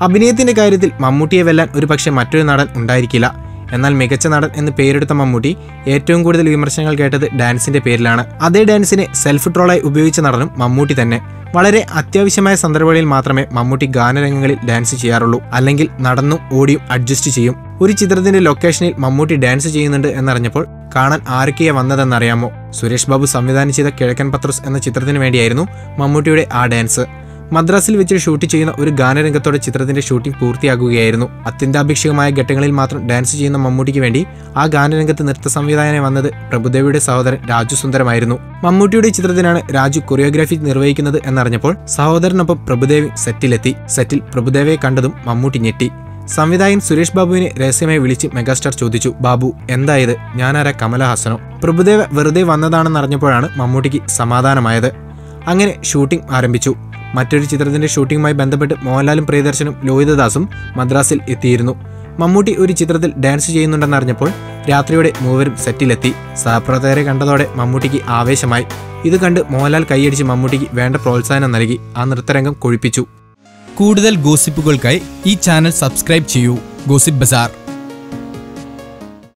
അഭിനയത്തിന്റെ കാര്യത്തിൽ മമ്മൂട്ടിയെ വെല്ലാൻ ഒരു പക്ഷേ മറ്റൊരു നടൻ ഉണ്ടായിരിക്കില്ല. എന്നാൽ മികച്ച നടൻ എന്ന് പേരെടുത്ത മമ്മൂട്ടി ഏറ്റവും കൂടുതൽ വിമർശനങ്ങൾ കേട്ടത് ഡാൻസിന്റെ പേരിലാണ്. അതേ ഡാൻസിനെ സെൽഫ് ട്രോളായി ഉപയോഗിച്ച നടനും മമ്മൂട്ടി തന്നെ. വളരെ അത്യാവശ്യമായ സന്ദർഭങ്ങളിൽ മാത്രമേ മമ്മൂട്ടി ഗാനരംഗങ്ങളിൽ ഡാൻസ് ചെയ്യാറുള്ളൂ. അല്ലെങ്കിൽ നടന്നും ഓടിയും അഡ്ജസ്റ്റ് ചെയ്യും. ഒരു ചിത്രത്തിന്റെ ലൊക്കേഷനിൽ മമ്മൂട്ടി ഡാൻസ് ചെയ്യുന്നുണ്ട് എന്നറിഞ്ഞപ്പോൾ കാണാൻ ആരൊക്കെയാ വന്നതെന്നറിയാമോ? സുരേഷ് ബാബു സംവിധാനം ചെയ്ത കിഴക്കൻ പത്രസ് എന്ന ചിത്രത്തിന് വേണ്ടിയായിരുന്നു മമ്മൂട്ടിയുടെ ആ ഡാൻസ് മദ്രാസിൽ വെച്ച് ഷൂട്ട് ചെയ്യുന്ന ഒരു ഗാനരംഗത്തോടെ ചിത്രത്തിന്റെ ഷൂട്ടിംഗ് പൂർത്തിയാകുകയായിരുന്നു. അത്യന്താപേക്ഷികമായ ഘട്ടങ്ങളിൽ മാത്രം ഡാൻസ് ചെയ്യുന്ന മമ്മൂട്ടിക്ക് വേണ്ടി ആ ഗാനരംഗത്ത് നൃത്ത സംവിധാനം വന്നത് പ്രഭുദേവിയുടെ സഹോദരൻ രാജു സുന്ദരമായിരുന്നു. മമ്മൂട്ടിയുടെ ചിത്രത്തിനാണ് രാജു കൊറിയോഗ്രാഫി നിർവഹിക്കുന്നത് എന്നറിഞ്ഞപ്പോൾ സഹോദരനൊപ്പം പ്രഭുദേവി സെറ്റിലെത്തി. സെറ്റിൽ പ്രഭുദേവയെ കണ്ടതും മമ്മൂട്ടി ഞെട്ടി. സംവിധായകൻ സുരേഷ് ബാബുവിനെ രഹസ്യമായി വിളിച്ച് മെഗാസ്റ്റാർ ചോദിച്ചു ബാബു എന്തായത്? ഞാനാരാ കമലഹാസനോ? പ്രഭുദേവ വെറുതെ വന്നതാണെന്നറിഞ്ഞപ്പോഴാണ് മമ്മൂട്ടിക്ക് സമാധാനമായത്. അങ്ങനെ ഷൂട്ടിംഗ് ആരംഭിച്ചു. മറ്റൊരു ചിത്രത്തിന്റെ ഷൂട്ടിംഗുമായി ബന്ധപ്പെട്ട് മോഹൻലാലും പ്രിയദർശനും ലോഹിതദാസും മദ്രാസിൽ എത്തിയിരുന്നു. മമ്മൂട്ടി ഒരു ചിത്രത്തിൽ ഡാൻസ് ചെയ്യുന്നുണ്ടെന്നറിഞ്ഞപ്പോൾ രാത്രിയോടെ മൂവരും സെറ്റിലെത്തി. സഹപ്രവർത്തകരെ കണ്ടതോടെ മമ്മൂട്ടിക്ക് ആവേശമായി. ഇത് കണ്ട് മോഹൻലാൽ കൈയടിച്ച് മമ്മൂട്ടിക്ക് വേണ്ട പ്രോത്സാഹനം നൽകി. ആ നൃത്തരംഗം കൊഴിപ്പിച്ചു. കൂടുതൽ ഗോസിപ്പുകൾക്കായി ഈ ചാനൽ സബ്സ്ക്രൈബ് ചെയ്യൂ. ഗോസിപ്പ് ബസാർ.